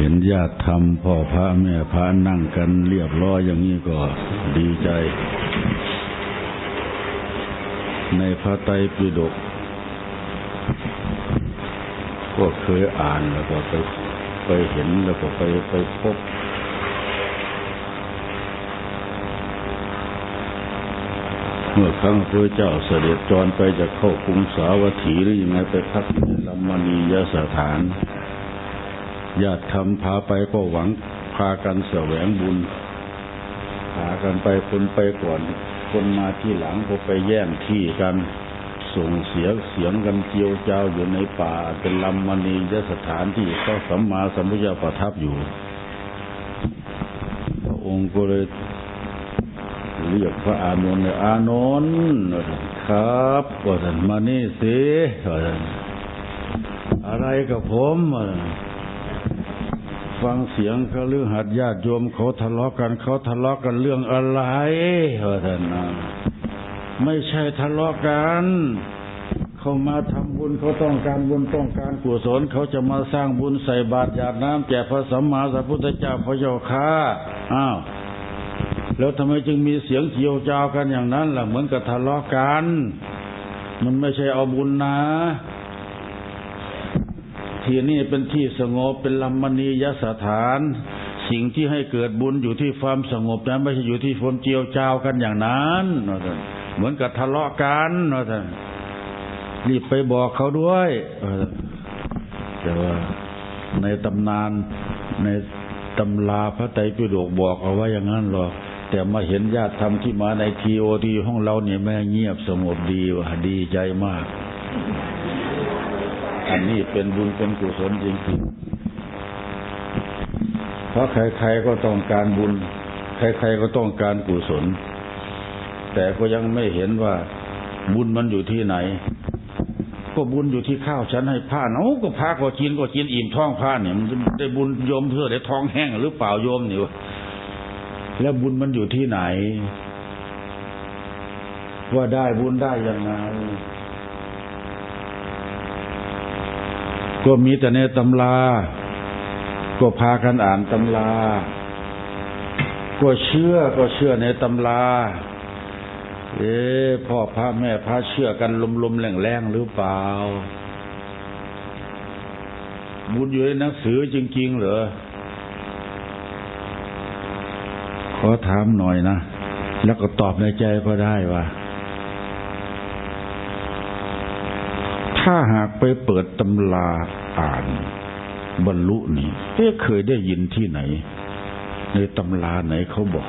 เห็นญาติธรรมพ่อพระแม่พระนั่งกันเรียบร้อยอย่างนี้ก็ดีใจ ในพระไตรปิฎกก็เคยอ่านแล้วก็ไปไปเห็นแล้วก็ไปไปพบเมื่อครั้งพระเจ้าเสด็จจรไปจะเข้ากรุงสาวัตถีหรือยังไงไปพักในลำมณียสถาน ญาติธรรมพาไปก็หวัง พากันแสวงบุญ พากันไปคนไปก่อน คนมาที่หลังก็ไปแย่งที่กัน ส่งเสียงเสียงกันเจียวเจ้าอยู่ในป่า เป็นลำมณียสถานที่พระสัมมาสัมพุทธเจ้าประทับอยู่พระองค์ก็เลยเรียกพระอานนท์เลยอานนท์ครับว่าท่านมานี่สิอะไรกับผมว่าท่าน ฟังเสียงเขาเรื่องหัดญาติโยมเขาทะเลาะกันเขาทะเลาะกันเรื่องอะไรว่าท่านนะไม่ใช่ทะเลาะกันเขามาทำบุญเขาต้องการบุญต้องการกุศลเขาจะมาสร้างบุญใส่บาตรหยาดน้ำแจกพระสัมมาสัมพุทธเจ้าพระเจ้าข้าอ้าวแล้วทำไมจึงมีเสียงเจียวจาวกันอย่างนั้นล่ะเหมือนกับทะเลาะกัน มันไม่ใช่เอาบุญนะ ที่นี่เป็นที่สงบเป็นลำมณียสถาน สิ่งที่ให้เกิดบุญอยู่ที่ความสงบนะไม่ใช่อยู่ที่ความเจียวจาวกันอย่างนั้นนะท่านเหมือนกับทะเลาะกันนะท่านรีบไปบอกเขาด้วยแต่ว่าในตำนานในตำราพระไตรปิฎกบอกเอาไว้อย่างนั้นหรอกแต่มาเห็นญาติธรรมที่มาในทีโอทีห้องเราเนี่ยแม่เงียบสงบดีว่ะดีใจมาก อันนี้เป็นบุญเป็นกุศลจริงๆ เพราะใครๆก็ต้องการบุญ ใครๆก็ต้องการกุศล แต่ก็ยังไม่เห็นว่าบุญมันอยู่ที่ไหน ก็บุญอยู่ที่ข้าวฉันให้ผ้าเอ้าก็พาก็กินก็กินอิ่มท้องผ้าเนี่ยมันได้บุญโยมเพื่อได้ท้องแห้งหรือเปล่าโยมเนี่ยแล้วบุญมันอยู่ที่ไหน ว่าได้บุญได้ยังไง ก็มีแต่ในตำรา ก็พากันอ่านตำรา ก็เชื่อก็เชื่อในตำรา เอ๊พ่อพระแม่พระเชื่อกันลมๆแรงๆหรือเปล่า บุญอยู่ในหนังสือจริง ๆ เหรอ ขอถามหน่อยนะ แล้วก็ตอบในใจก็ได้ว่า ถ้าหากไปเปิดตำราอ่าน บรรลุนี่เอ๊ะเคยได้ยินที่ไหน ในตำราไหนเขาบอก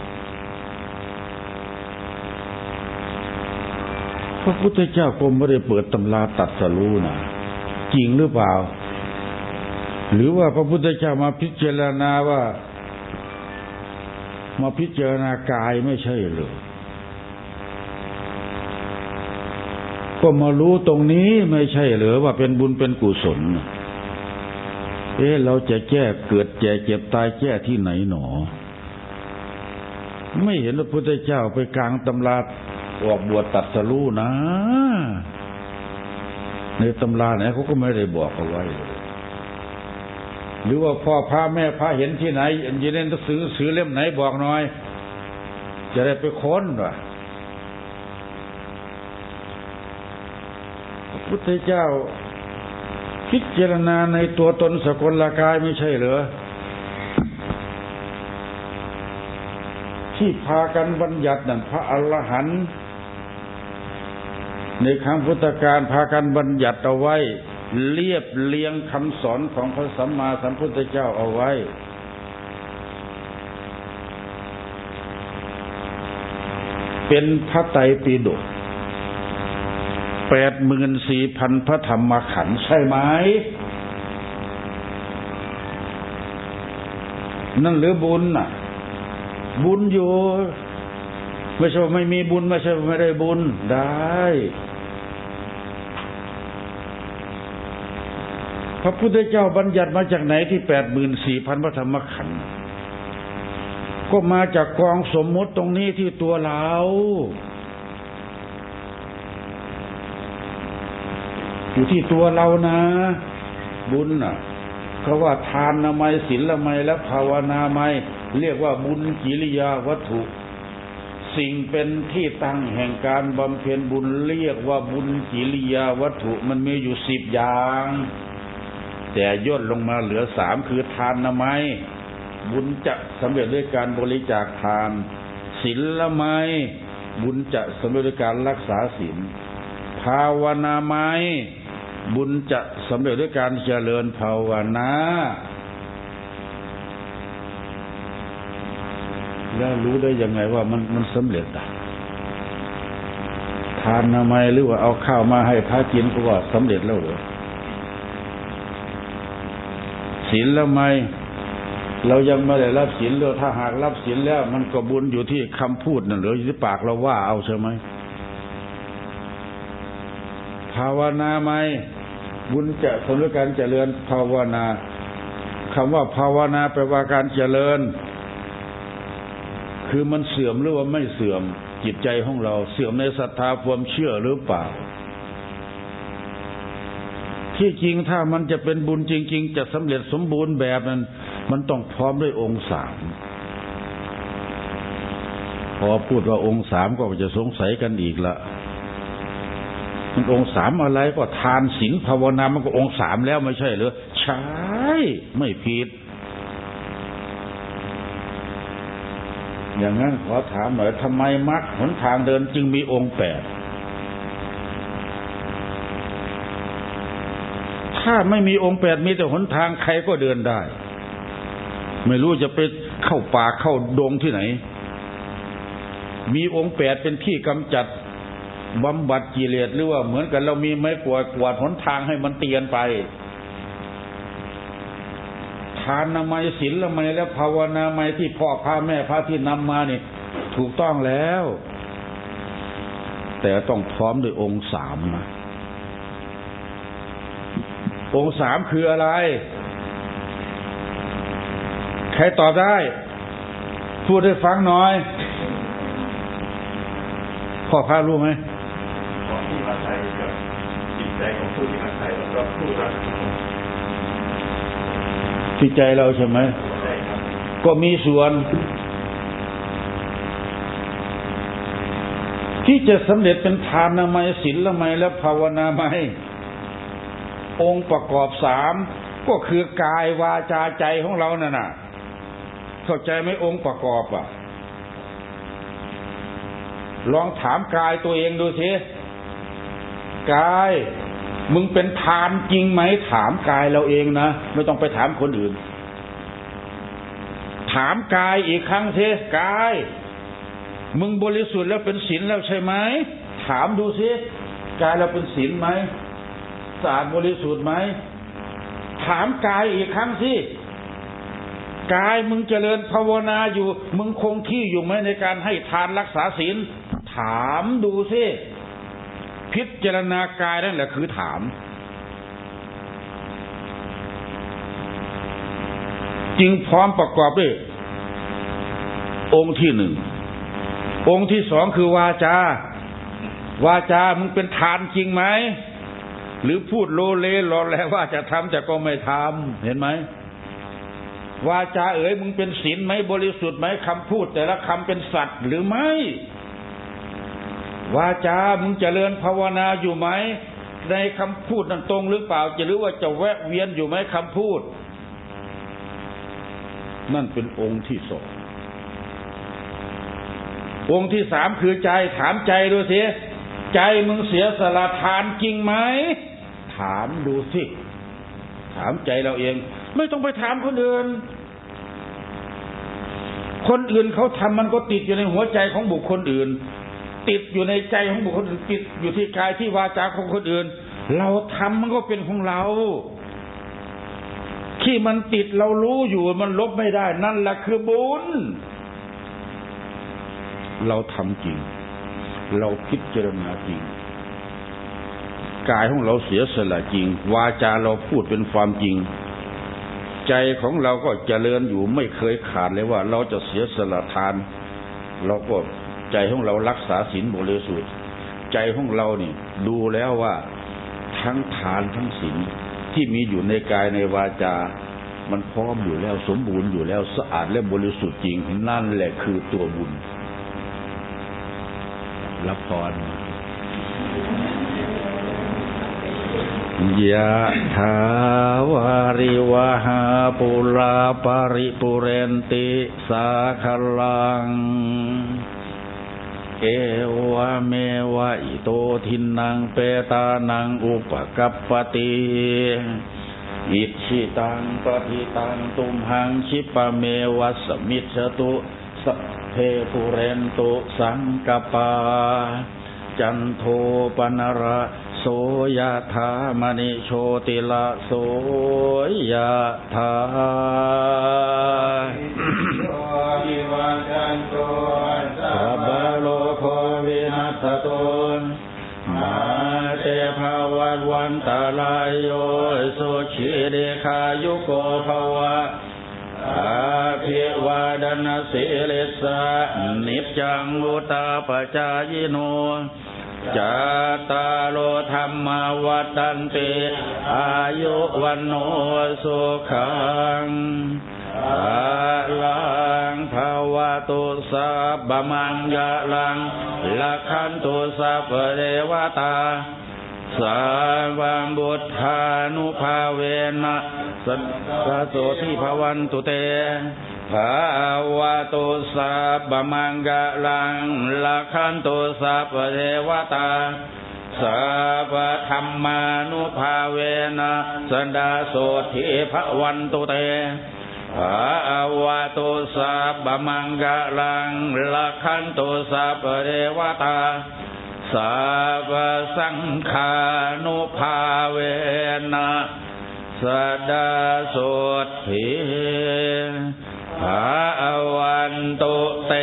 พระพุทธเจ้าก็ไม่ได้เปิดตำราตัดสรู้นะจริงหรือเปล่า หรือว่าพระพุทธเจ้ามาพิจารณาว่า มาพิจารณากายไม่ใช่เลย ก็มารู้ตรงนี้ไม่ใช่เหรือว่าเป็นบุญเป็นกุศล เอ๊ะเราจะแก้เกิดแก่เจ็บตายแก้ที่ไหนหนอ ไม่เห็นพระพุทธเจ้าไปกลางตำราออกบวชตัดสรู้นะ ในตำราไหนเขาก็ไม่ได้บอกเอาไว้เลยหรือว่าพ่อพระแม่พระเห็นที่ไหนอยู่ในหนังสือสือเล่มไหนบอกหน่อย จะได้ไปค้นว่ะ พุทธเจ้า พิจารณาในตัวตนสกลกายไม่ใช่เหรอที่พากันบัญญัตินั่นพระอรหันต์ในครั้งพุทธกาลพากันบัญญัติเอาไว้ เรียบเรียงคำสอนของพระสัมมาสัมพุทธเจ้าเอาไว้ เป็นพระไตรปิฎก แปดหมื่นสี่พันพระธรรมขันธ์ใช่ไหม นั่นหรือบุญน่ะ บุญอยู่ ไม่ใช่ว่าไม่มีบุญ ไม่ใช่ว่าไม่ได้บุญได้พระพุทธเจ้าบัญญัติมาจากไหนที่แปดหมื่นสี่พันพระธรรมขันธ์ก็มาจากกองสมมติตรงนี้ที่ตัวเรา อยู่ที่ตัวเรานะ บุญน่ะเขาว่าทานนามัยศีลละไมและภาวนาไมเรียกว่าบุญกิริยาวัตถุ สิ่งเป็นที่ตั้งแห่งการบำเพ็ญบุญเรียกว่าบุญกิริยาวัตถุมันมีอยู่สิบอย่าง แต่ย่นลงมาเหลือสามคือทานนามัยบุญจะสำเร็จด้วยการบริจาคทานศีลละไมบุญจะสำเร็จด้วยการรักษาศีลภาวนาไม บุญจะสำเร็จด้วยการเจริญภาวนาแล้วรู้ได้ยังไงว่ามันมันสำเร็จอะทานนามัยหรือว่าเอาข้าวมาให้พระกินก็ว่าสำเร็จแล้วหรือศีลและไหมเรายังไม่ได้รับศีลเลยถ้าหากรับศีลแล้ว มันก็บุญอยู่ที่คำพูดนั่นหรืออยู่ที่ปากเราว่าเอาใช่ไหมภาวนาไหม บุญจะสมด้วยการเจริญภาวนาคำว่าภาวนาแปลว่าการเจริญ คือมันเสื่อมหรือว่าไม่เสื่อม จิตใจของเราเสื่อมในศรัทธาความเชื่อหรือเปล่า ที่จริงถ้ามันจะเป็นบุญจริง ๆ จะสำเร็จสมบูรณ์แบบนั้น มันต้องพร้อมด้วยองค์สามพอพูดว่าองค์สามก็จะสงสัยกันอีกละ มันองค์สามอะไรก็ทานศีลภาวนา มันก็องค์สามแล้วไม่ใช่เหรอใช่ไม่ผิด อย่างนั้นขอถามหน่อยทำไมมรรคหนทางเดินจึงมีองค์แปดถ้าไม่มีองค์แปดมีแต่หนทางใครก็เดินได้ ไม่รู้จะไปเข้าป่าเข้าดงที่ไหน มีองค์แปดเป็นที่กำจัด บำบัดกิเลสหรือว่าเหมือนกันเรามีไม้กวาดกวาดหนทางให้มันเตียนไป ทานนามัยศีลละไมและภาวนาไมที่พ่อพาแม่พาที่นำมานี่ถูกต้องแล้ว แต่ต้องพร้อมด้วยองค์สามนะองค์สามคืออะไร ใครตอบได้ พูดให้ฟังหน่อยพ่อพารู้ไหม ของผู้อาศัยกับจิตใจของผู้ที่อาศัยแล้วก็ผู้รับที่ใจเราใช่ไหมใช่ครับก็มีส่วน ที่จะสำเร็จเป็นทานนามัยศีลละไมและภาวนาไมยองค์ประกอบสามก็คือกายวาจาใจของเรานั่นน่ะเข้าใจไหมองค์ประกอบอะ ลองถามกายตัวเองดูสิ กาย มึงเป็นทานจริงไหมถามกายเราเองนะ ไม่ต้องไปถามคนอื่น ถามกายอีกครั้งสิกาย มึงบริสุทธิ์แล้วเป็นศีลแล้วใช่ไหมถามดูสิกายเราเป็นศีลไหมสะอาดบริสุทธิ์ไหมถามกายอีกครั้งสิกายมึงเจริญภาวนาอยู่ มึงคงที่อยู่ไหมในการให้ทานรักษาศีลถามดูสิ พิจารณากายนั่นแหละคือถามจึงพร้อมประกอบด้วย องค์ที่หนึ่ง องค์ที่สองคือวาจา วาจามึงเป็นทานจริงไหม หรือพูดโลเลรอแล้วว่าจะทำแต่ก็ไม่ทำเห็นไหมวาจาเอ๋ยมึงเป็นศีลไหมบริสุทธิ์ไหมคำพูด แต่ละคำเป็นสัตว์หรือไม่ วาจามึงเจริญภาวนาอยู่ไหม ในคำพูดนั้นตรงหรือเปล่า จะหรือว่าจะแวะเวียนอยู่ไหมคำพูด นั่นเป็นองค์ที่สององค์ที่สามคือใจถามใจดูสิใจมึงเสียสละทานจริงไหมถามดูสิถามใจเราเอง ไม่ต้องไปถามคนอื่น คนอื่นเขาทำมันก็ติดอยู่ในหัวใจของบุคคลอื่น ติดอยู่ในใจของบุคคลอื่นติดอยู่ที่กายที่วาจาของคนอื่น เราทำมันก็เป็นของเราที่มันติดเรารู้อยู่มันลบไม่ได้ นั่นแหละคือบุญ เราทำจริง เราพิจารณาจริงกายของเราเสียสละจริง วาจาเราพูดเป็นความจริง ใจของเราก็เจริญอยู่ไม่เคยขาดเลยว่า เราจะเสียสละทาน เราก็ ใจของเรารักษาศีลบริสุทธิ์ใจของเราเนี่ยดูแล้วว่าทั้งทานทั้งศีลที่มีอยู่ในกายในวาจา มันพร้อมอยู่แล้วสมบูรณ์อยู่แล้วสะอาดและบริสุทธิ์จริงนั่นแหละคือตัวบุญรับพรยะถาวาริวหาปุราปริปุเรนติสาคลัง เอวะเมวะอิโตทินังเปตานังอุปกัปปติอิชิตังปฏิตังตุมหังชิปะเมวะสมิจฉตุสัพเพปุเรนตุสังกปา จันโทปนระโสยธามณิโชติละโสยธาวิวัจันโตสัพพโล วินัสตุนมาเตภวัตวันตาลายโยสุขีเดคายุโกภวะอาภิวาดนาสิลิสะนิจจังวุตาปจายโนจาตาโลธรรมวัตันติอายุวันโนสุขัง ลังภาวะตุสัพมังกะลังลักขันตุสัพเทวตาสาวังบุตธานุภาเวนะสัทธโสทิภวันตุเตภาวะตุสัพพมังกะลังลักขันตุสัพเทวตาสัพพธรรมานุภาเวนะสันดาโสทิภวันตุเต อาวะตุสัพพมังกะลังลักขันตุสัพเรวตาสัพสังฆานุภาเวนะสดาโสทิภาวันตุเต